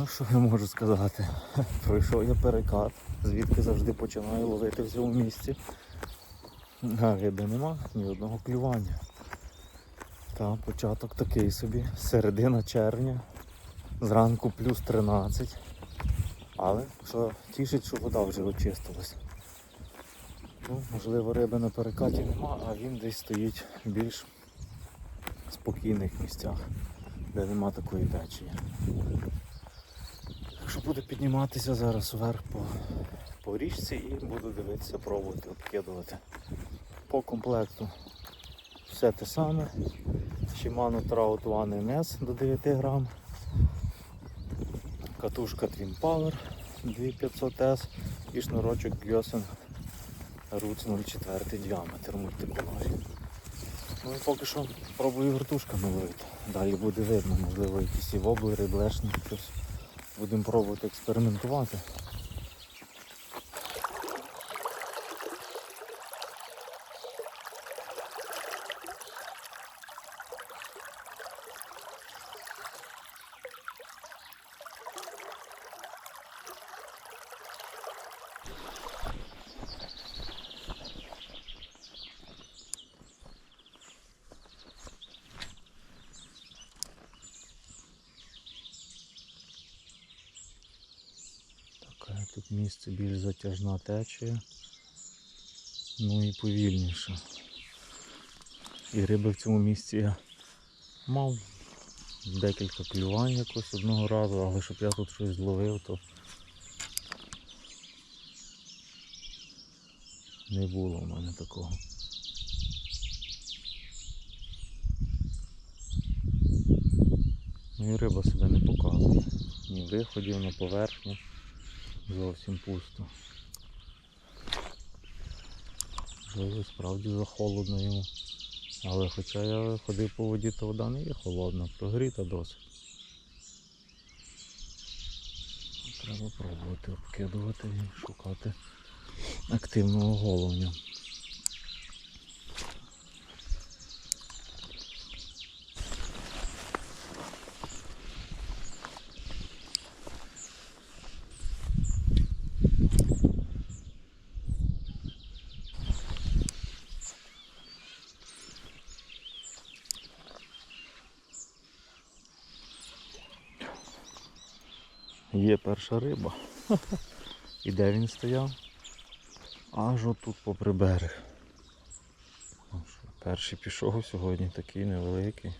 Ну, що я можу сказати? Пройшов я перекат, звідки завжди починаю ловити в цьому місці. А риби нема, ні одного клювання. Та початок такий собі, середина червня, зранку плюс 13. Але що тішить, що вода вже очистилась. Ну, можливо, риби на перекаті нема, а він десь стоїть в більш спокійних місцях, де нема такої течії. Якщо буду підніматися зараз вверх по, по річці і буду дивитися, пробувати, обкидувати. По комплекту все те саме. Shimano Trout One NS до 9 грам. Катушка Twin Power 2500S і шнурочок Gyosen Roots 04 діаметр мультиколорі. Ну і поки що пробую вертушками ловити. Далі буде видно, можливо якісь і воблери, блешні, щось. Будемо пробувати експериментувати. Таке тут затяжна течія. Ну і повільніше. І риби в цьому місці я мав декілька клювань якось одного разу, але щоб я тут щось зловив, то не було в мене такого. Ну і риба себе не показує. Ні виходів на поверхню. Зовсім пусто. Можливо, справді захолодно йому. Але хоча я ходив по воді, то вода не є холодна, прогріта досить. Треба пробувати обкидувати і шукати активного головня. Є перша риба. І де він стояв? Аж отут попри берег. Ну Перший пішов сьогодні такий невеликий.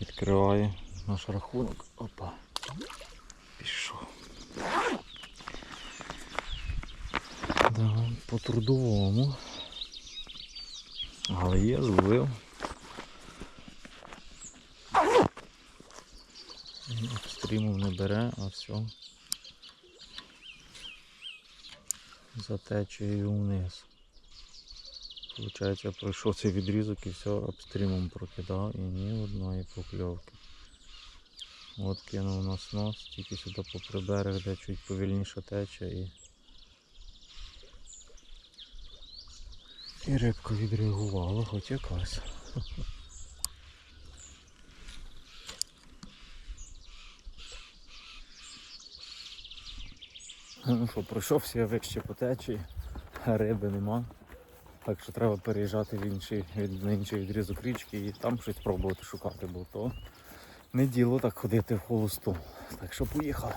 Відкриває наш рахунок. Опа. Пішов. Да, по трудовому. Але є, зловив. Стрімов не бере, а все. За течією вниз. Получається, пройшов цей відрізок і все обстрімом прокидав і ні одної покльовки. От кинув нас нос, тільки сюди попри берег, де чуть повільніше тече і. І рибка відреагувала, хоч якась. Ну що, пройшовся я вище по течії, риби нема. Так що треба переїжджати в інший, на інший відрізок річки і там щось пробувати шукати, бо то не діло так ходити в холосту. Так що поїхали.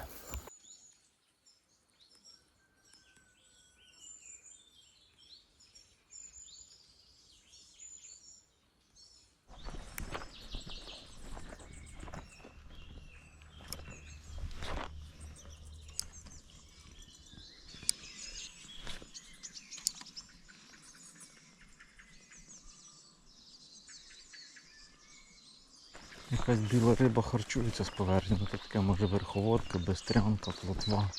Якась біла риба харчується з поверхні, то таке може верховодка, безстрянка, плотва.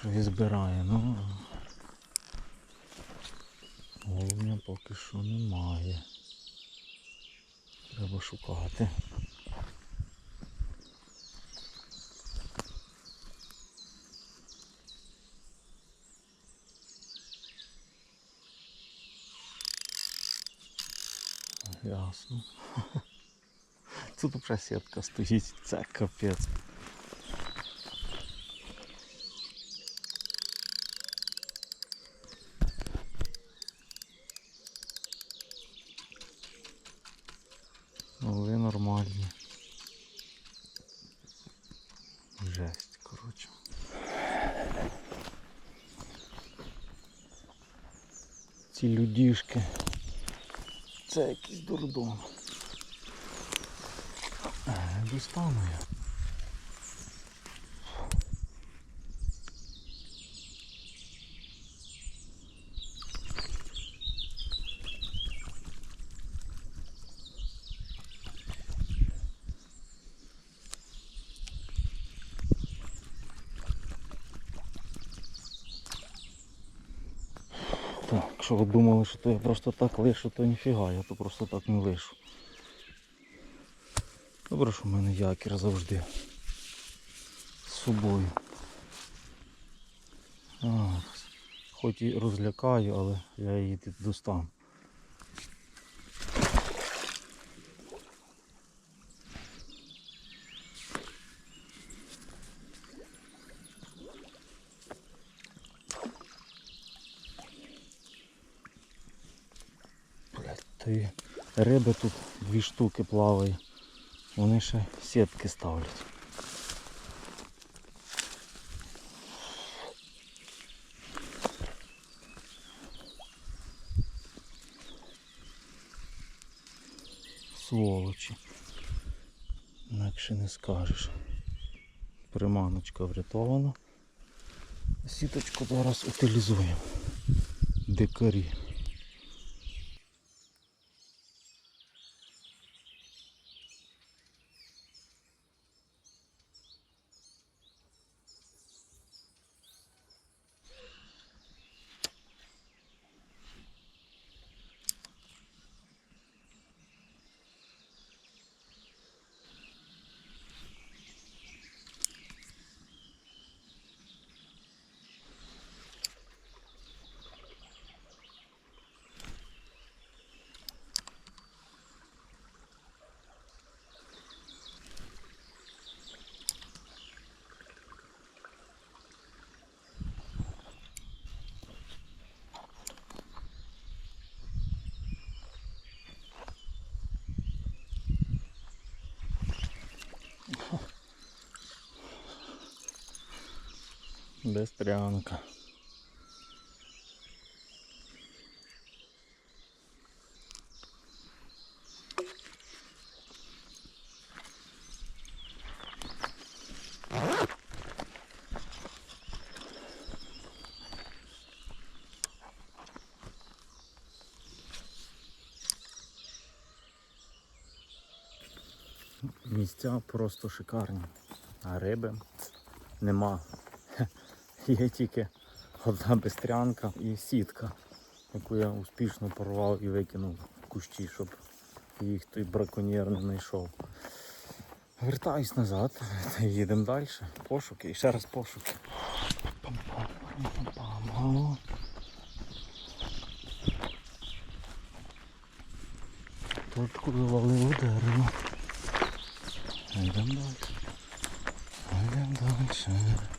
Що і збирає, ну головня поки що немає. Треба шукати. Ясно. Тут вже сітка стоїть, це капець. Ну, ви нормальні. Жесть, коротше. Ці людішки. Це якийсь дурдом. Достану я. Так, якщо ви думали, що то я просто так лишу, то ніфіга, я то просто так не лишу. Добре, що в мене якір завжди з собою. А, хоч і розлякаю, але я її тут достану. Блядь, та й риби тут дві штуки плаває. Вони ще сітки ставлять. Сволочі. Інакше не скажеш. Приманочка врятована. Сіточку зараз утилізуємо. Дикарі. Бестрянка. Місця просто шикарні, а риби нема. Є тільки одна бестрянка і сітка, яку я успішно порвав і викинув в кущі, щоб їх той браконьєр не знайшов. Вертаюсь назад, та їдемо далі. Пошуки і ще раз пошуки. Пам-пам-пам-пам. Тут коли валило дерево. Йдемо далі. Йдемо далі.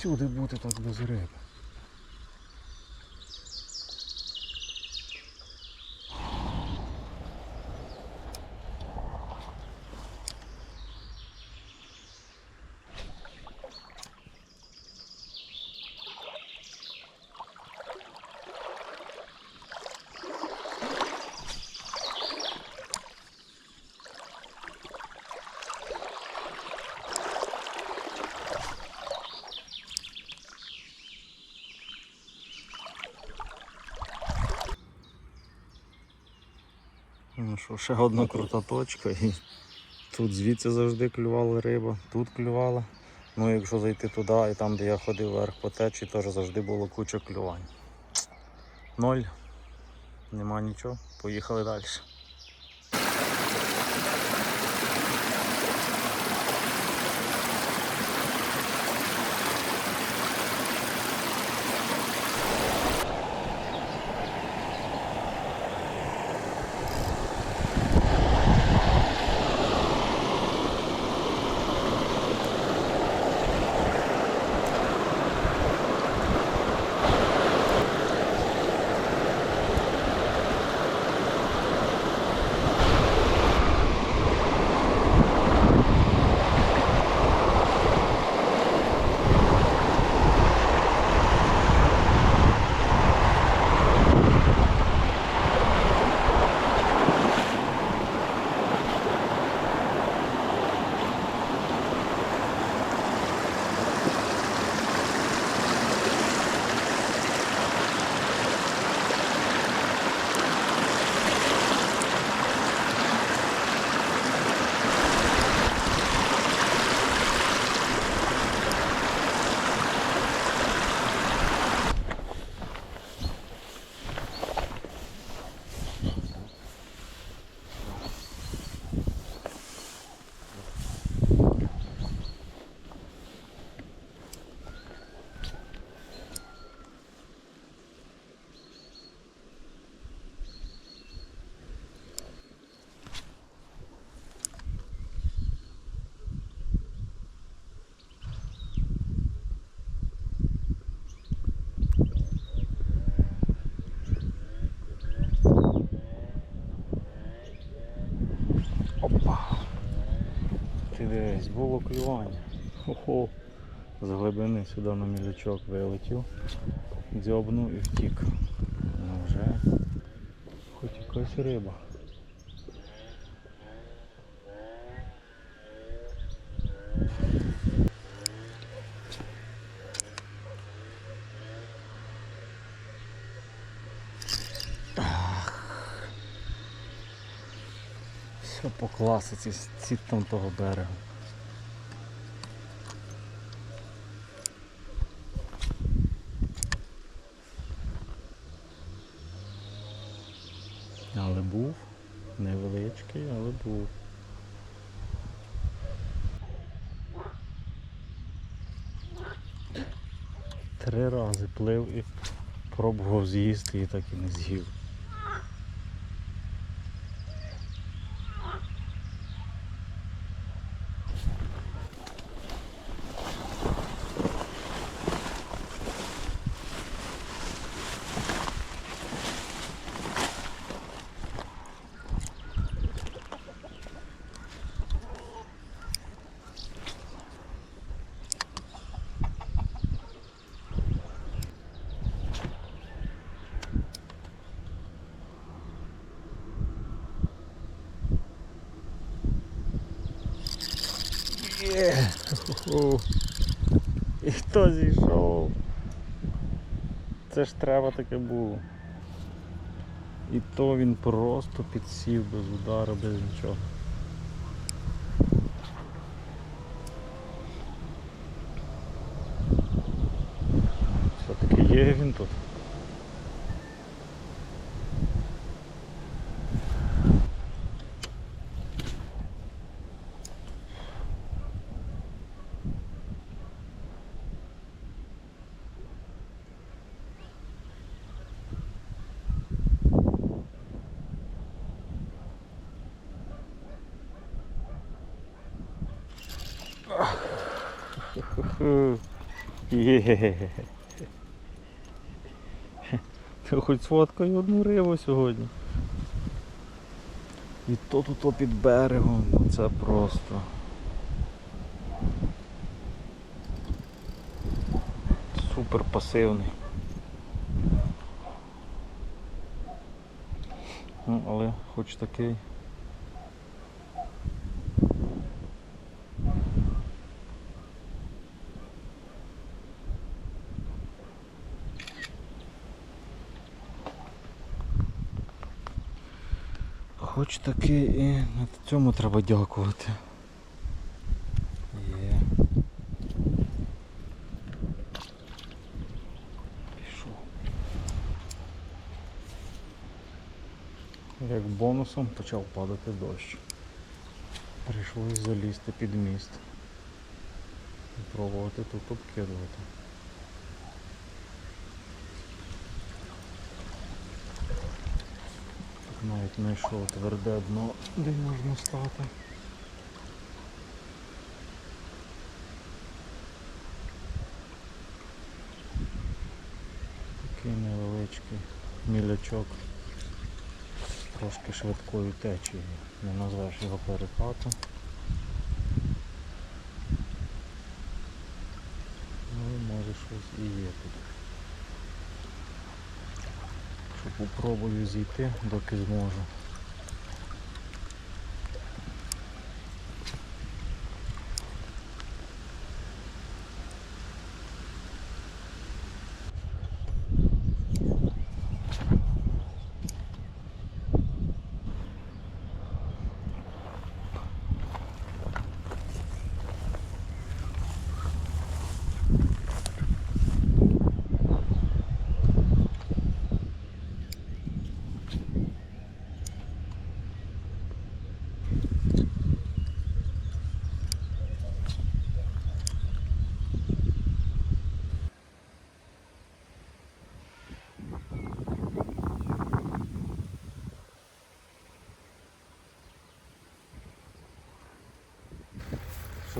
Всюди бути так без риби. Ну що, ще одна крута точка і тут звідси завжди клювала риба, тут клювала. Ну якщо зайти туди і там, де я ходив вверх по течі, теж завжди було куча клювань. Ноль. Нема нічого, поїхали далі. Було клювання. Хо-хо. З глибини сюди на мілячок вилетів, дзьобнув і втік. Ну вже хоч якась риба. Все по класиці, ці там того берегу. Але був невеличкий, але був. Три рази плив і пробував з'їсти і так і не з'їв. Є! Ху-ху. І хто зійшов? Це ж треба таке було. І то він просто підсів без удару, без нічого. Все-таки є він тут. Є. Ти хоч сфоткай одну рибу сьогодні. І то тут то під берегом, це просто. Супер пасивний. Ну, але хоч такий. Хоч таки і на цьому треба дякувати. Є. Пішов. Як бонусом почав падати дощ. Прийшлось залізти під міст. І пробувати тут обкидувати. Навіть знайшов тверде дно, де можна стати. Такий невеличкий мілячок з трошки швидкою течією. Не назвеш його перекатом. Ну, може щось і є тут. Попробую зійти, доки зможу.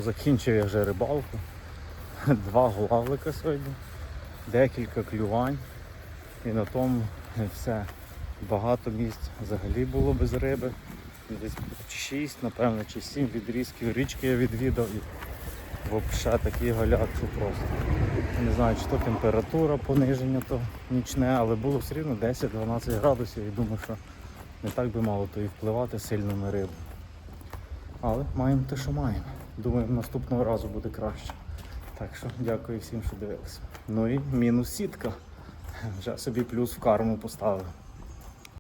Закінчив я вже рибалку. Два главлика сьогодні, декілька клювань. І на тому все. Багато місць взагалі було без риби. Десь 6, напевно, чи 7 відрізків річки я відвідав і взагалі такий галяк, просто. Не знаю, чи то температура пониження, то нічне, але було все рівно 10-12 градусів і думаю, що не так би мало то і впливати сильно на рибу. Але маємо те, що маємо. Думаю, наступного разу буде краще. Так що дякую всім, що дивилися. Ну і мінус сітка. Вже собі плюс в карму поставив.